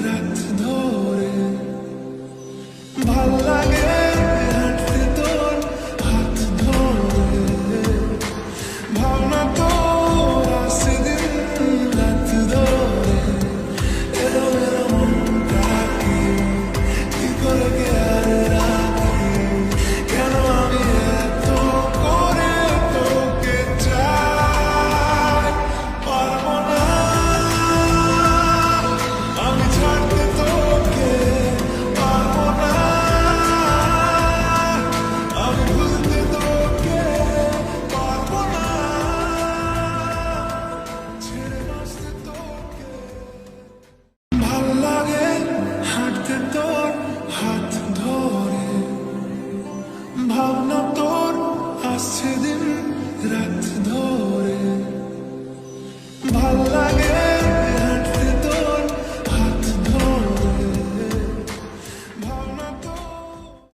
that ভাবনা তোর আসছে দিন